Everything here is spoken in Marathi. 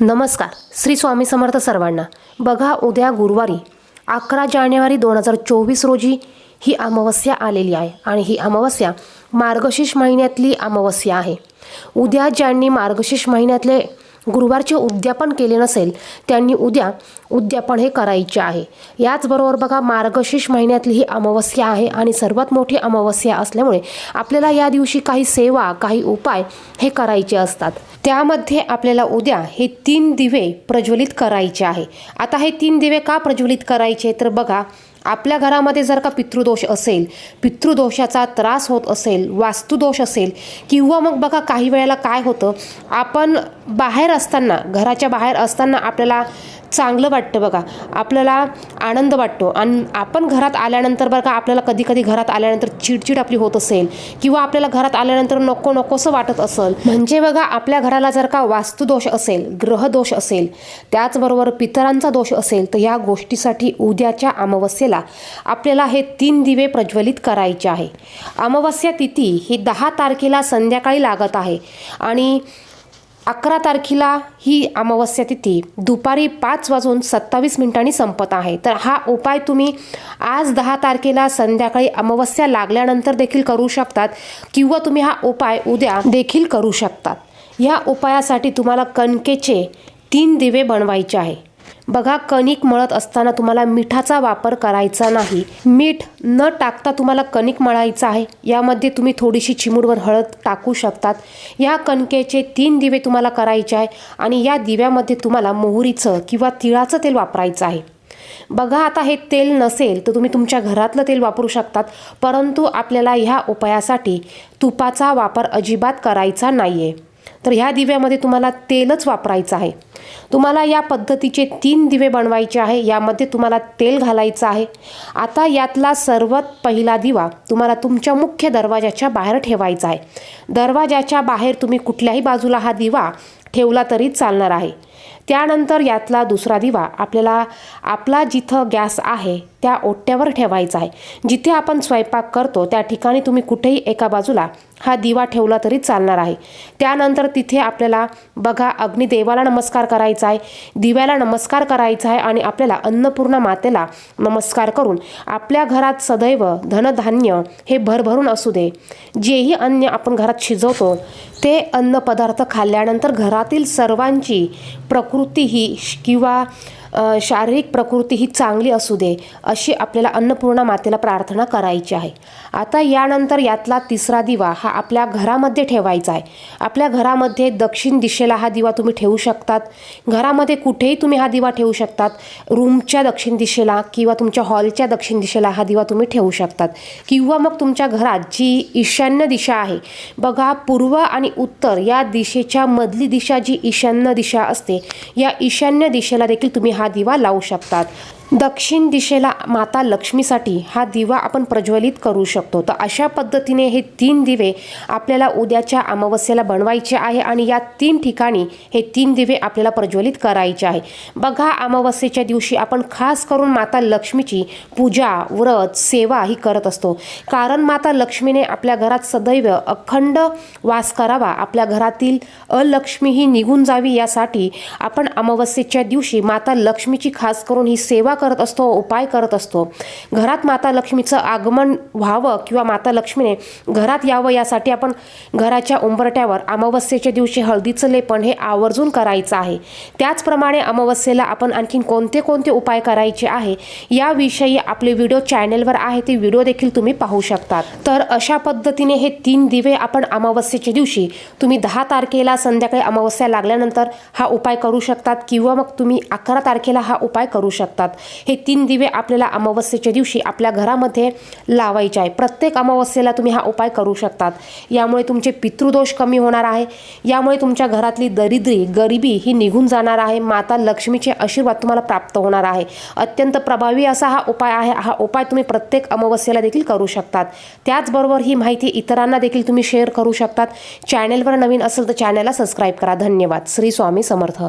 नमस्कार श्री स्वामी समर्थ सर्वांना. बघा उद्या गुरुवारी अकरा जानेवारी दोन हजार चोवीस रोजी ही अमावस्या आलेली आहे आणि ही अमावस्या मार्गशीर्ष महिन्यातली अमावस्या आहे. उद्या ज्यांनी मार्गशीर्ष महिन्यातले गुरुवारचे उद्यापन केले नसेल त्यांनी उद्या उद्यापन हे करायचे आहे. याचबरोबर बघा मार्गशीर्ष महिन्यातली ही अमावस्या आहे आणि सर्वात मोठी अमावस्या असल्यामुळे आपल्याला या दिवशी काही सेवा काही उपाय हे करायचे असतात. त्यामध्ये आपल्याला उद्या हे तीन दिवे प्रज्वलित करायचे आहे. आता हे तीन दिवे का प्रज्वलित करायचे? तर बघा आपल्या घरामध्ये जर का पितृदोष असेल पितृदोषाचा त्रास होत असेल वास्तुदोष असेल किंवा मग बघा काही वेळेला काय होतं आपण बाहेर असताना घराच्या बाहेर असताना आपल्याला चांगलं वाटतं बघा. आपल्याला आनंद वाटतो. आणि आपण घरात आल्यानंतर बघा आपल्याला कधी कधी घरात आल्यानंतर चिडचिड आपली होत असेल किंवा आपल्याला घरात आल्यानंतर नको नकोसं वाटत असेल. म्हणजे बघा आपल्या घराला जर का वास्तुदोष असेल ग्रहदोष असेल त्याचबरोबर पितरांचा दोष असेल तर या गोष्टीसाठी उद्याच्या अमावस्येला आपल्याला हे तीन दिवे प्रज्वलित करायचे आहे. अमावस्या तिथी ही दहा तारखेला संध्याकाळी लागत आहे. आणि अकरा तारखेला ही अमावस्या तिथी दुपारी पाच वाजून सत्तावीस मिनिटांनी संपत आहे. तर हा उपाय तुम्ही आज दहा तारखेला संध्याकाळी अमावस्या लागल्यानंतर देखील करू शकतात किंवा तुम्ही हा उपाय उद्या देखील करू शकतात. या उपायासाठी तुम्हाला कणकेचे तीन दिवे बनवायचे आहे. बघा कणिक मळत असताना तुम्हाला मिठाचा वापर करायचा नाही. मीठ न टाकता तुम्हाला कणिक मळायचं आहे. यामध्ये तुम्ही थोडीशी चिमूडवर हळद टाकू शकतात. या कणकेचे तीन दिवे तुम्हाला करायचे आहे आणि या दिव्यामध्ये तुम्हाला मोहरीचं किंवा तिळाचं तेल वापरायचं आहे. बघा आता हे तेल नसेल तर तुम्ही तुमच्या घरातलं तेल वापरू शकतात परंतु आपल्याला ह्या उपायासाठी तुपाचा वापर अजिबात करायचा नाही आहे तर ह्या दिव्यामध्ये तुम्हाला तेलच वापरायचं आहे. तुम्हाला या पद्धतीचे तीन दिवे बनवायचे आहे यामध्ये तुम्हाला तेल घालायचं आहे. आता यातला सर्वात पहिला दिवा तुम्हाला तुमच्या मुख्य दरवाजाच्या बाहेर ठेवायचा आहे. दरवाजाच्या बाहेर तुम्ही कुठल्याही बाजूला हा दिवा ठेवला तरी चालणार आहे. त्यानंतर यातला दुसरा दिवा आपल्याला आपला जिथं गॅस आहे त्या ओट्यावर ठेवायचा आहे. जिथे आपण स्वयंपाक करतो त्या ठिकाणी तुम्ही कुठेही एका बाजूला हा दिवा ठेवला तरी चालणार आहे. त्यानंतर तिथे आपल्याला बघा अग्निदेवाला नमस्कार करायचा आहे. दिव्याला नमस्कार करायचा आहे आणि आपल्याला अन्नपूर्णा मातेला नमस्कार करून आपल्या घरात सदैव धनधान्य हे भरभरून असू दे. जेही अन्न आपण घरात शिजवतो ते अन्नपदार्थ खाल्ल्यानंतर घरातील सर्वांची प्रकृती ही किंवा शारीरिक प्रकृती ही चांगली असू दे अशी आपल्याला अन्नपूर्णा मातेला प्रार्थना करायची आहे. आता यानंतर यातला तिसरा दिवा हा आपल्या घरामध्ये ठेवायचा आहे. आपल्या घरामध्ये दक्षिण दिशेला हा दिवा तुम्ही ठेवू शकतात. घरामध्ये कुठेही तुम्ही हा दिवा ठेवू शकतात. रूमच्या दक्षिण दिशेला किंवा तुमच्या हॉलच्या दक्षिण दिशेला हा दिवा तुम्ही ठेवू शकतात. किंवा मग तुमच्या घरात जी ईशान्य दिशा आहे बघा पूर्व आणि उत्तर या दिशेच्या मधली दिशा जी ईशान्य दिशा असते या ईशान्य दिशेला देखील तुम्ही हा हा दिवा लावू शकतात. दक्षिण दिशेला माता लक्ष्मीसाठी हा दिवा आपण प्रज्वलित करू शकतो. तर अशा पद्धतीने हे तीन दिवे आपल्याला उद्याच्या अमावस्येला बनवायचे आहे आणि या तीन ठिकाणी हे तीन दिवे आपल्याला प्रज्वलित करायचे आहे. बघा अमावस्येच्या दिवशी आपण खास करून माता लक्ष्मीची पूजा व्रत सेवा ही करत असतो. कारण माता लक्ष्मीने आपल्या घरात सदैव अखंड वास करावा. आपल्या घरातील अलक्ष्मी ही निघून जावी यासाठी आपण अमावस्येच्या दिवशी माता लक्ष्मीची खास करून ही सेवा करत असतो उपाय करत असतो. घरात माता लक्ष्मीचं आगमन व्हावं किंवा माता लक्ष्मीने घरात यावं यासाठी आपण घराच्या उंबरट्यावर अमावस्येच्या दिवशी हळदीचं लेपन हे आवर्जून करायचं आहे. त्याचप्रमाणे अमावस्येला आपण आणखीन कोणते कोणते उपाय करायचे आहे याविषयी आपले व्हिडिओ चॅनेलवर आहे ते व्हिडिओ देखील तुम्ही पाहू शकतात. तर अशा पद्धतीने हे तीन दिवे आपण अमावस्येच्या दिवशी तुम्ही दहा तारखेला संध्याकाळी अमावस्या लागल्यानंतर हा उपाय करू शकतात किंवा मग तुम्ही अकरा तारखेला हा उपाय करू शकतात. हे तीन दिवे आपल्याला अमावस्येच्या दिवशी आपल्या घरामध्ये लावायचे आहे. प्रत्येक अमावस्येला तुम्ही हा उपाय करू शकतात. यामुळे तुमचे पितृदोष कमी होणार आहे. यामुळे तुमच्या घरातली दरिद्री गरिबी ही निघून जाणार आहे. माता लक्ष्मीचे आशीर्वाद तुम्हाला प्राप्त होणार आहे. अत्यंत प्रभावी असा हा उपाय आहे. हा उपाय तुम्ही प्रत्येक अमावस्येला देखील करू शकतात. त्याचबरोबर ही माहिती इतरांना देखील तुम्ही शेअर करू शकतात. चॅनेलवर नवीन असेल तर चॅनलला सबस्क्राईब करा. धन्यवाद. श्री स्वामी समर्थ.